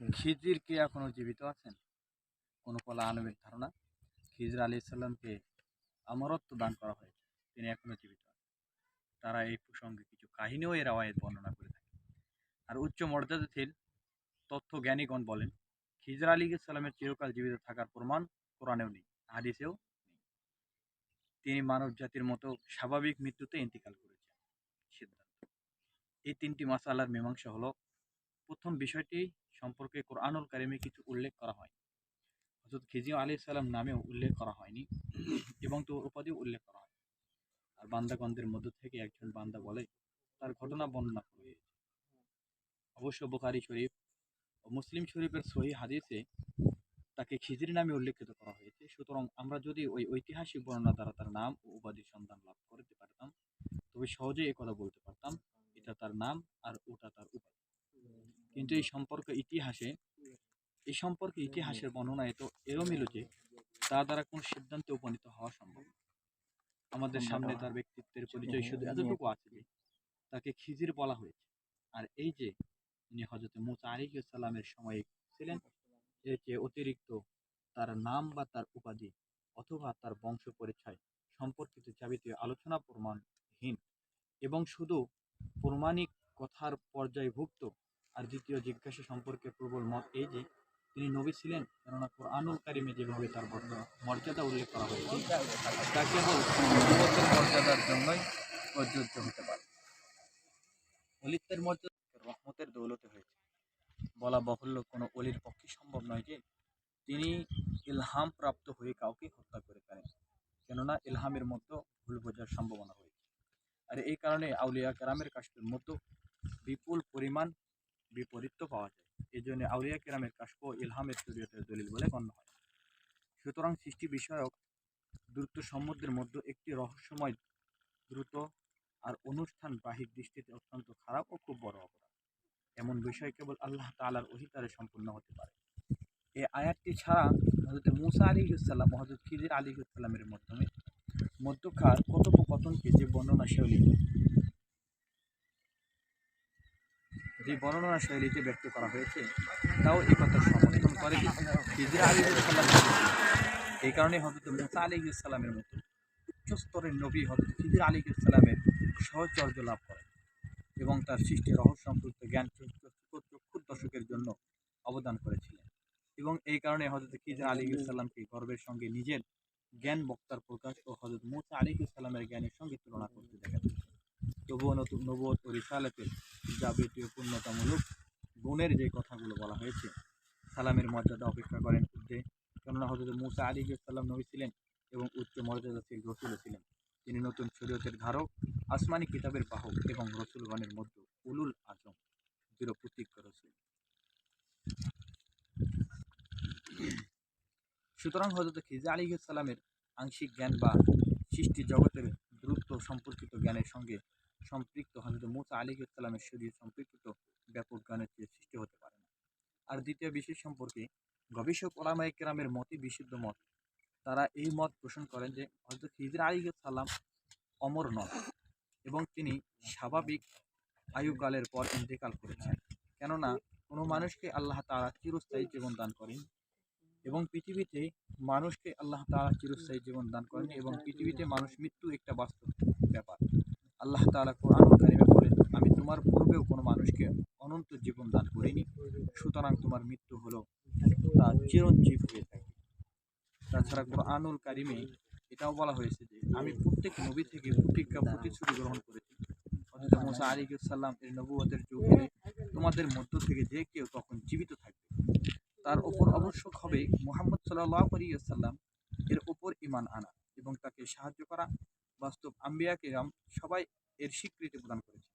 খিজির কি এখনও জীবিত আছেন? কোনো কলা আলমের ধারণা? খিজির আলী ইসলামকে আমরত্ব দান করা হয়েছে। তিনি এখনও জীবিত তারা এই প্রসঙ্গে কিছু কাহিনীও এর আওয়াজ বর্ণনা করে থাকে। আর উচ্চ মর্যাদাশীল তথ্য জ্ঞানীগণ বলেন, খিজর আলী ইসলামের চিরকাল জীবিত থাকার প্রমাণ কোরআনেও নেই, হাদিসেও নেই। তিনি মানব জাতির মতো স্বাভাবিক মৃত্যুতে ইন্তিকাল করেছেন। সিদ্ধান্ত। এই তিনটি মাসালার মীমাংসা হলো প্রথম বিষয়টি সম্পর্কে কোরআনুল কারিমে কিছু উল্লেখ করা হয়। হজরত খিজিও আলী সাল্লাম নামেও উল্লেখ করা হয়নি এবং তো উপাধিও উল্লেখ করা হয়। আর বান্দাগণদের মধ্য থেকে একজন বান্দা বলে, তার ঘটনা বর্ণনা হয়েছে। অবশ্য বুখারি শরীফ ও মুসলিম শরীফের সহি হাদিসে তাকে খিজির নামে উল্লেখিত করা হয়েছে। সুতরাং আমরা যদি ওই ঐতিহাসিক বর্ণনা দ্বারা তার নাম ও উপাধির সন্ধান লাভ করতে পারতাম, তবে সহজেই কথা বলতে পারতাম, এটা তার নাম আর ওটা তার কিন্তু এই সম্পর্ক ইতিহাসে এই সম্পর্কে ইতিহাসের বর্ণনা এত এলোমেলো যে তা দ্বারা কোনো সিদ্ধান্তে উপনীত হওয়া সম্ভব। আমাদের সামনে তার ব্যক্তিত্বের পরিচয় শুধু এতটুকু আছে যে তাকে খিজির বলা হয়েছে। আর এই যে তিনি হজরত মুসা আলিকুসাল্লামের সময়ে ছিলেন এর চেয়ে অতিরিক্ত তার নাম বা তার উপাধি অথবা তার বংশ পরিচয় সম্পর্কিত যাবতীয় আলোচনা প্রমাণহীন এবং শুধু প্রমাণিক কথার পর্যায়ভুক্ত আর দ্বিতীয় জিজ্ঞাসা সম্পর্কে প্রবল মত এই যে, তিনি নবী ছিলেন, কেননা কোরআনুল কারিমে যেভাবে তার মর্যাদা উল্লেখ করা হয়েছে, তা কেবল মর্যাদার জন্যই প্রযোজ্য হতে পারে। অলিত্বের মর্যাদা রহমতের দৌলতে হয়েছে। বলা বাহুল্য, কোনো অলির পক্ষে সম্ভব নয় যে তিনি ইলহাম প্রাপ্ত হয়ে কাউকে হত্যা করে ফেলেন, কেননা ইলহামের মধ্যে ভুল বোঝার সম্ভাবনা রয়েছে। আর এই কারণে আউলিয়া কেরামের কাশের মধ্যে বিপুল পরিমাণ বিপরীত্য পাওয়া যায়। এই জন্য আউলিয়া কেরামের কাশপ ইলহামের শরীয়তের দলিল বলে গণ্য হয়। সুতরাং সৃষ্টি বিষয়ক দ্রুত সম্বন্ধের মধ্যে একটি রহস্যময় দ্রুত আর অনুষ্ঠান বাহিক দৃষ্টিতে অত্যন্ত খারাপ ও খুব বড় অপরাধ। এমন বিষয় কেবল আল্লাহ তালার অধিকারে সম্পূর্ণ হতে পারে। এই আয়াতটি ছাড়া হজরত মুসা আলী ইসাল্লাম হজরত খিজির আলী ইসলামের মাধ্যমে মধ্যকার কথোপকথনকে যে বর্ণনা শৈলী যে বর্ণনা শৈলীতে ব্যক্ত করা হয়েছে, তাও এই কথা সমর্থন করে এই কারণে হজরত মুসা আলী ইসলামের মতো উচ্চ স্তরের নবী হজরত খিজির আলী ইসলামের সহচর্য লাভ করেন এবং তার সৃষ্টি রহস্য সম্পর্কিত জ্ঞান চক্ষু দর্শকের জন্য অবদান করেছিলেন। এবং এই কারণে হজরত খিজির আলী ইসলামকে গর্বের সঙ্গে নিজের জ্ঞান বক্তার প্রকাশ ও হজরত মুসা আলী ইসলামের জ্ঞানের সঙ্গে তুলনা করতে দেখা যাচ্ছে তবুও নতুন নবত ও রিসালাতের যাবতীয় পূর্ণতামূলক গুণের যে কথাগুলো বলা হয়েছে, সালামের মর্যাদা অপেক্ষা করেন ঊর্ধ্বে। কেননা হজরত মুসা আলী সাল্লাম নবী ছিলেন এবং উচ্চ মর্যাদাশীল রসুলও ছিলেন। তিনি নতুন শরীয়তের ধারক, আসমানি কিতাবের বাহক এবং রসুলগণের মধ্যে উলুল আজম, দৃঢ় প্রতীক্ষ রসুল। সুতরাং হজরত খিজা আলী সালামের আংশিক জ্ঞান বা সৃষ্টি জগতের দ্রুত সম্পর্কিত জ্ঞানের সঙ্গে সম্পৃক্ত হজরত মুসা আলী সালামের শরীর সম্পৃক্ত ব্যাপক জ্ঞানের চেয়ে সৃষ্টি হতে পারে না। আর দ্বিতীয় বিষয় সম্পর্কে গবেষক ওলামাই কেরামের মতই বিশুদ্ধ মত। তারা এই মত পোষণ করেন যে হজরত খিজরা আলী সাল্লাম অমর নন এবং তিনি স্বাভাবিক আয়ুকালের পর ইন্তেকাল করেছেন। কেননা কোনো মানুষকে আল্লাহ তারা চিরস্থায়ী জীবন দান করেন এবং পৃথিবীতে মানুষকে আল্লাহ তারা চিরস্থায়ী জীবন দান করেন এবং পৃথিবীতে মানুষ মৃত্যু একটা বাস্তব ব্যাপার। আল্লাহ তাআলা কোরআনুল কারিমে বলেন, আমি তোমার পূর্বেও কোনো মানুষকে অনন্ত জীবন দান করিনি, সুতরাং তোমার মৃত্যু হলো তা চিরঞ্জীব হয়ে থাকে। তাছাড়া কোরআনুল কারিমে এটাও বলা হয়েছে যে, আমি প্রত্যেক নবী থেকে প্রতিজ্ঞা, প্রতিশ্রুতি গ্রহণ করেছি। অথচ মুসা আলী সাল্লাম এর নবুয়তের যুগে তোমাদের মধ্য থেকে যে কেউ তখন জীবিত থাকবে। তার ওপর আবশ্যক হবে মোহাম্মদ সাল্লাহ আলিয়াল্লাম এর ওপর ইমান আনা এবং তাকে সাহায্য করা বাস্তব আম্বিয়া কেরাম সবাই এর স্বীকৃতি প্রদান করেছে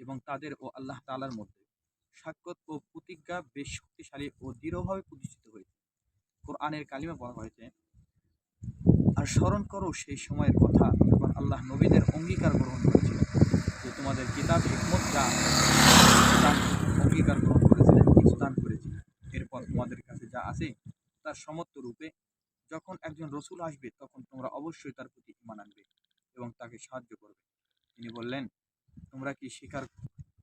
এবং তাদের ও আল্লাহ তালার মধ্যে সাক্ষাৎ ও প্রতিজ্ঞা বেশ শক্তিশালী ও দৃঢ়ভাবে প্রতিষ্ঠিত হয়েছে। কোরআনের কালিমা বলা হয়েছে, আর স্মরণ করো সেই সময়ের কথা যখন আল্লাহ নবীদের অঙ্গীকার গ্রহণ করেছিলেন, যে তোমাদের কিতাব হিকমত যা অঙ্গীকার গ্রহণ করেছিলেন, কিছু দান করেছিলেন এরপর তোমাদের কাছে যা আছে তার সমত্ব রূপে যখন একজন রসুল আসবে, তখন তোমরা অবশ্যই তার প্রতি ইমান আনবে এবং তাকে সাহায্য করবে। তিনি বললেন, তোমরা কি স্বীকার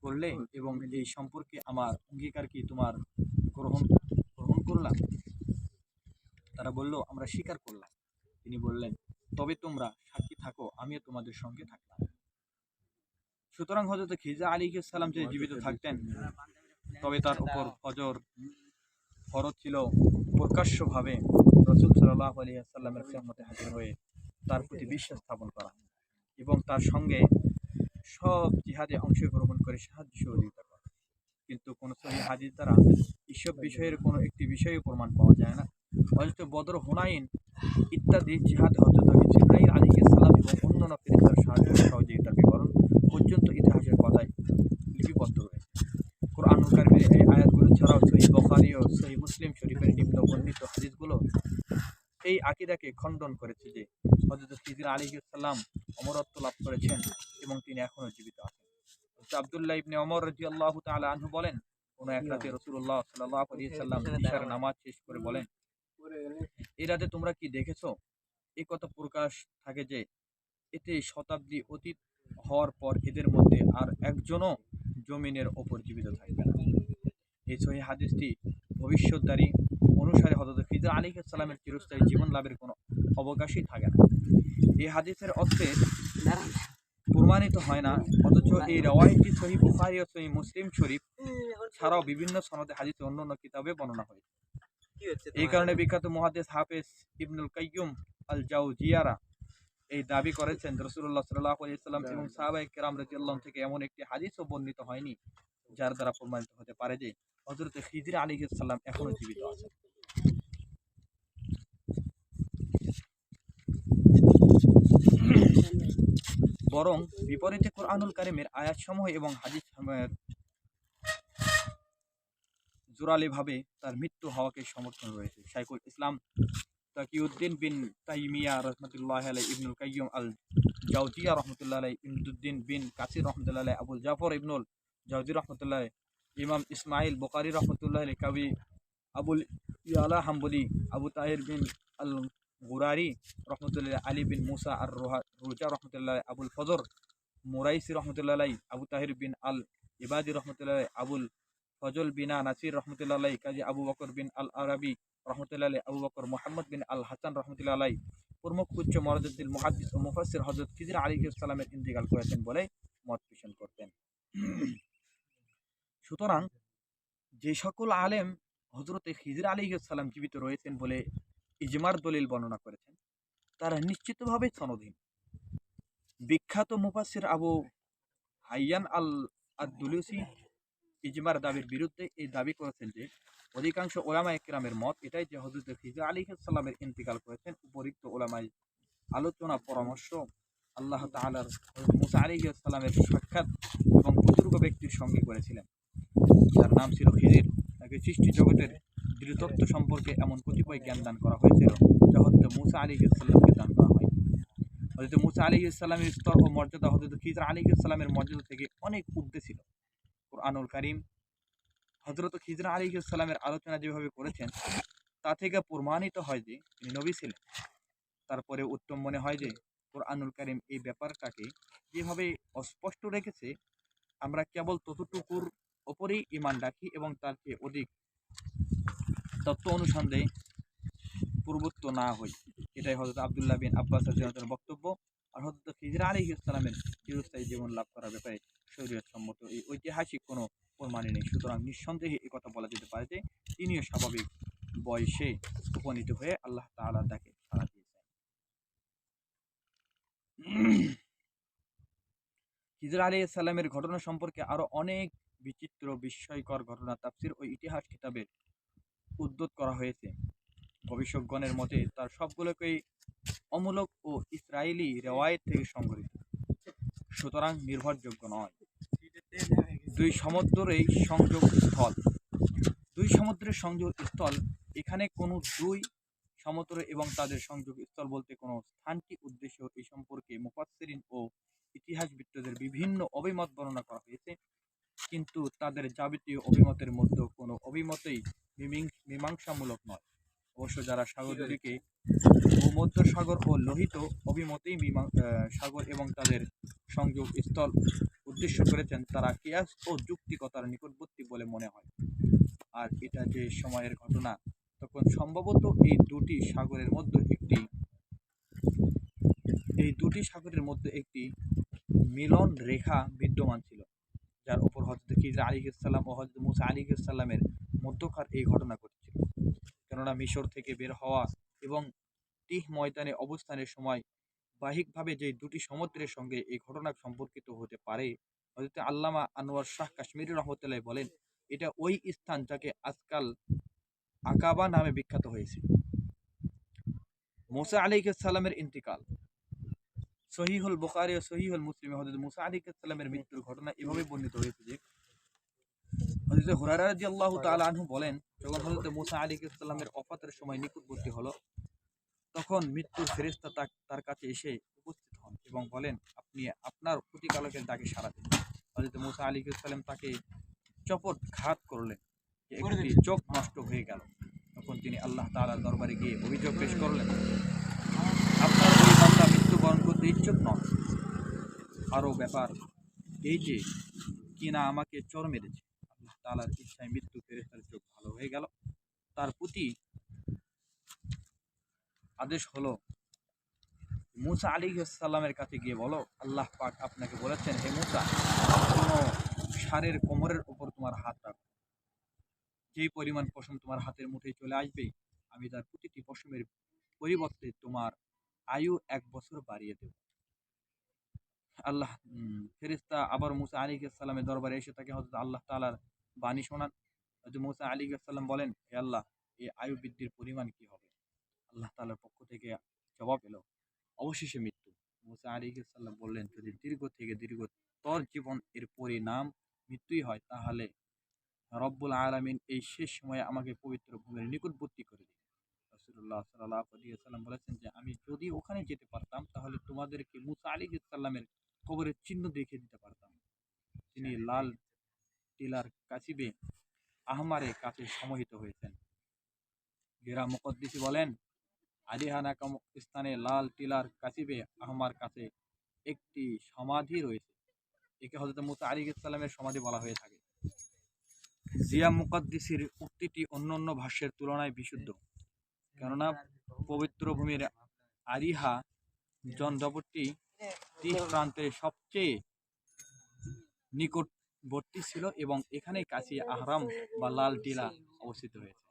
করলে এবং এই সম্পর্কে আমার অঙ্গীকার কি তোমার গ্রহণ গ্রহণ করলাম? তারা বলল, আমরা স্বীকার করলাম। তিনি বললেন, তবে তোমরা সাক্ষী থাকো, আমিও তোমাদের সঙ্গে থাকলাম। সুতরাং হজরত খিজা আলী সালাম যদি জীবিত থাকতেন, তবে তার উপর ফজর ফরজ ছিল প্রকাশ্যভাবে রসুল সাল্লাহ আলী সাল্লামের খেদমতে হাজির হয়ে তার প্রতি বিশ্বাস স্থাপন করা এবং তার সঙ্গে সব জিহাদে অংশগ্রহণ করে সাহায্য সহযোগিতা করা কিন্তু কোনো সহি হাদিস দ্বারা এইসব বিষয়ের কোনো একটি বিষয়ে প্রমাণ পাওয়া যায় না। অথচ বদর হুনাইন ইত্যাদি জিহাদে হজরত জিব্রাহিম আলী সালাম এবং অন্যান্য ফেরিস্তার সাহায্য সহযোগিতার বিবরণ পর্যন্ত ইতিহাসের কথায় লিপিবদ্ধ রয়েছে কোরআনুল কারিমের এই আয়াতগুলো ছাড়াও সহি বখারি ও সহি মুসলিম শরীফের নিম্ন বর্ণিত হাদিসগুলো এই আকিদাকে খণ্ডন করেছে যে হজরত খিজির আলী সাল্লাম অমরত্ব লাভ করেছেন এবং তিনি এখনও জীবিত আছেন। আব্দুল্লাহ ইবনে ওমর রাদিয়াল্লাহু তাআলা আনহু বলেন কোন এক রাতে রসুল্লাহ সাল্লাল্লাহু আলাইহি সাল্লাম ইশার নামাজ শেষ করে বলেন এই রাতে তোমরা কি দেখেছ? এ কথা প্রকাশ থাকে যে এতে শতাব্দী অতীত হওয়ার পর এদের মধ্যে আর একজনও জমিনের ওপর জীবিত থাকবে না। এই সহি হাদিসটি ভবিষ্যৎদারী অনুসারে হজরত ফিজর আলী সালামের চিরস্থায়ী জীবন লাভের কোনো অবকাশই থাকে না। এই হাদিসের অর্থে প্রমাণিত হয় না অথচ এই রওয়ায়তটি সহি বুখারি ও সহি মুসলিম শরীফ ছাড়াও বিভিন্ন সনদে হাদিসে অন্য অন্য কিতাবে বর্ণনা হয়েছে। এই কারণে বিখ্যাত মহাদেশ হাফেজ ইবনুল কাইয়ুম আল জাউ জিয়ারা এই দাবি করেছেন রসুল্লাহ সাল্লাহ আলিয়াল্লাম এবং সাহাবাই কেরাম রাজিয়াল্লাহ থেকে এমন একটি হাদিসও বর্ণিত হয়নি। যার দ্বারা প্রমাণিত হতে পারে যে হজরত খিজির আলী সাল্লাম এখনও জীবিত আছে। বরং বিপরীতে কোরআনুল কারিমের আয়াতসমূহ এবং হাদিস সমূহের জোরালিভাবে তার মৃত্যু হওয়াকে সমর্থন রয়েছে। শাইখুল ইসলাম তাকিউদ্দিন বিন তাইমিয়া রহমতুল্লাহ আলাই ইবনুল কাইয়ুম আল জাউজিয়া রহমতুল্লাহ আলাই ইমদুদ্দিন বিন কাসির রহমতুল্লাহ আবুল জাফর ইবনুল জাউজি রহমতুল্লাহ, ইমাম ইসমাইল বুখারি রহমতুল্লাহ কবি আবুল ইয়ালা হাম্বলি, আবু তাহির বিন আল গুরারি রহমতুল্লাহ, আলী বিন মুসা আর রোহা রুজা রহমতুল্লাহ, আবুল ফজর মুরাইসি রহমতুল্লাহ, আবু তাহির বিন আল ইবাদি রহমতুল্লাহ, আবুল ফজল বিনা নাসির রহমতুল্লাহ, কাজী আবু বকর বিন আল আরবি রহমতুল্লাহ, আবু বকর মোহাম্মদ বিন আল হাসান রহমতুল্লাহ, প্রমুখ উচ্চ মরদুদ্দিন মুহাদ্দিস ও মুফাসসির হযরত খিজির আলী সালামের ইন্তেকাল করেছেন বলে মত পোষণ করতেন। সুতরাং যে সকল আলেম হজরতে খিজির আলী সালাম জীবিত রয়েছেন বলে ইজমার দলিল বর্ণনা করেছেন, তারা নিশ্চিতভাবে সনদহীন। বিখ্যাত মুফাসসির আবু হাইয়ান আল আদুলুসি ইজমার দাবির বিরুদ্ধে এই দাবি করেছেন যে, অধিকাংশ ওলামা একরামের মত এটাই যে হজরত খিজা আলী সাল্লামের ইন্তিকাল করেছেন উপরিক্ত ওলামাই আলোচনা, পরামর্শ, আল্লাহ তালার মুসা আলী সাল্লামের সাক্ষাৎ এবং বুজুর্গ ব্যক্তির সঙ্গে করেছিলেন। যার নাম ছিল খিজির তাকে সৃষ্টি জগতের দৃঢ়তত্ত্ব সম্পর্কে এমন কতিপয় জ্ঞান দান করা হয়েছিল, যা হজরত মুসা আলী সাল্লামকে দান করা হয়। হজরত মুসা আলী ইসলামের স্তর ও মর্যাদা হজরত খিজর আলী ইসলামের মর্যাদা থেকে অনেক ঊর্ধ্বে ছিল। কোরআনুল করিম হজরত খিজরা আলী ইসলামের আলোচনা যেভাবে করেছেন, তা থেকে প্রমাণিত হয় যে তিনি নবী ছিলেন। তারপরে উত্তম মনে হয় যে কোরআনুল কারিম এই ব্যাপারটাকে যেভাবে অস্পষ্ট রেখেছে, আমরা কেবল ততটুকুর ওপরেই ইমান রাখি এবং তার চেয়ে অধিক তত্ত্ব অনুসন্দেহে পূর্বত্ব না হই। এটাই হজরত আবদুল্লাহ বিন আব্বাস বক্তব্য। আর হজরত খিজরা আলী ইসলামের চিরস্থায়ী জীবন লাভ করার ব্যাপারে শরীয়ত সম্মত এই ঐতিহাসিক কোনো প্রমাণই নেই। সুতরাং নিঃসন্দেহে এই কথা বলা যেতে পারে যে, তিনিও স্বাভাবিক বয়সে উপনীত হয়ে আল্লাহ তাআলা তাকে সাড়া দিয়েছেন। হিজর আলী সাল্লামের ঘটনা সম্পর্কে আরও অনেক বিচিত্র বিস্ময়কর ঘটনা তাফসির ও ইতিহাস কিতাবে উদ্ধৃত করা হয়েছে। গবেষকগণের মতে তার সবগুলোকেই অমূলক ও ইসরায়েলি রেওয়ায়ত থেকে সংগঠিত সুতরাং নির্ভরযোগ্য নয়। দুই সমুদ্রেই সংযোগ স্থল। দুই সমুদ্রের সংযোগ স্থল, এখানে কোনো দুই সমুদ্র এবং তাদের সংযোগ স্থল বলতে কোনো স্থানটি উদ্দেশ্য এই সম্পর্কে মুফাসসিরিন ও ইতিহাসবিদদের বিভিন্ন অভিমত বর্ণনা করা হয়েছে। কিন্তু তাদের যাবতীয় অভিমতের মধ্যে কোনো অভিমতেই মীমিং- মীমাংসামূলক নয়। অবশ্য যারা সাগর দুটিকে ভূমধ্য সাগর ও লোহিত অভিমতেই মীমাং- সাগর এবং তাদের সংযোগ স্থল উদ্দেশ্য করেছেন তারা কিয়াস ও যুক্তিকতার নিকটবর্তী বলে মনে হয়। আর এটা যে সময়ের ঘটনা তখন সম্ভবত এই দুটি সাগরের মধ্যে একটি এই দুটি সাগরের মধ্যে একটি মিলন রেখা বিদ্যমান ছিল। যার উপর হজরত খিজর আলী ইসলাম ও হজরত মুসা আলী ইসলামের মধ্যকার এই ঘটনা ঘটেছিল। কেননা মিশর থেকে বের হওয়া এবং টিহ ময়দানে অবস্থানের সময় বাহিকভাবে যে দুটি সমুদ্রের সঙ্গে এই ঘটনা সম্পর্কিত হতে পারে হজরত আল্লামা আনোয়ার শাহ কাশ্মীর রহমতুল্লাহ বলেন, এটা ওই স্থান যাকে আজকাল আকাবা নামে বিখ্যাত হয়েছে। মোসা আলী সাল্লামের ইন্তিকাল সহিহুল বোকারি ও সহিহুল মুসলিমে হযরত মুসা আলাইহিস সালামের মৃত্যুর ঘটনা এভাবে বর্ণিত হয়েছে যে হযরত হুরায়রা রাদিয়াল্লাহু তাআলা আনহু বলেন যখন হযরত মুসা আলাইহিস সালামের ওফাতের সময় নিকটবর্তী হলো তখন মৃত্যুর ফেরেশতা তাক- তার কাছে এসে উপস্থিত হন এবং বলেন আপনি আপনার প্রতিকালকের ডাকে সারা দিন। হযরত মুসা আলাইহিস সালাম তাকে চপট ঘাত করলেন একটি চোখ নষ্ট হয়ে গেল। তখন তিনি আল্লাহ তাআলার দরবারে গিয়ে অভিযোগ পেশ করলেন আপনার ওই বান্দা মৃত্যুবরণ করতে ইচ্ছুক নন। আরও ব্যাপার, এই যে কিনা আমাকে চর মেরেছে, আল্লাহ তাআলার ইচ্ছায় মৃত্যু ফেরেস্তার চোখ ভালো হয়ে গেল। তার প্রতি আদেশ হলো, মুসা আলী সাল্লামের কাছে গিয়ে বলো, আল্লাহ পাক আপনাকে বলেছেন, হে মুসা, কোনো সারের কোমরের ওপর তোমার হাত রাখো। যেই পরিমাণ পশম তোমার হাতের মুঠোয় চলে আসবে, আমি তার প্রতিটি পশমের পরিবর্তে তোমার আয়ু এক বছর বাড়িয়ে দেব। আল্লাহ উম, ফেরেশতা আবার মুসা আলী সাল্লামের দরবারে এসে তাকে হজরত আল্লাহ তাআলার বাণী শোনান। হজরত মুসা আলী সাল্লাম বলেন হে আল্লাহ এই আয়ু বৃদ্ধির পরিমাণ কি হবে? আল্লাহ তাআলার পক্ষ থেকে জবাব এলো অবশেষে মৃত্যু। মুসা আলী সাল্লাম বললেন যদি দীর্ঘ থেকে দীর্ঘ তর জীবন এর পরিণাম মৃত্যুই হয় তাহলে রব্বুল আলামিন এই শেষ সময়ে আমাকে পবিত্র ভূমির নিকটবর্তী করে দিন রাসূলুল্লাহ সাল্লাল্লাহু আলাইহি সাল্লাম বলেছেন যে আমি যদি ওখানে যেতে পারতাম তাহলে তোমাদেরকে মুসা আলী সাল্লামের কবরের চিহ্ন দেখিয়ে দিতে পারতাম। তিনি লাল টিলার কাছিবে আহমারের কাছে সমাহিত হয়েছেন। গেরা মুকদ্দিসি বলেন আলিহা নাকাম স্থানে লাল টিলার কাছিবে আহমার কাছে একটি সমাধি রয়েছে। একে হজরত মুসা আলী সাল্লামের সমাধি বলা হয়ে থাকে। জিয়া মুকদ্দিসির উক্তিটি অন্য অন্য ভাষ্যের তুলনায় বিশুদ্ধ। কেননা পবিত্র ভূমির আরিহা জনজপটটি তীর প্রান্তের সবচেয়ে নিকটবর্তী ছিল এবং এখানে কাছে আহরাম বা লাল টিলা অবস্থিত হয়েছে।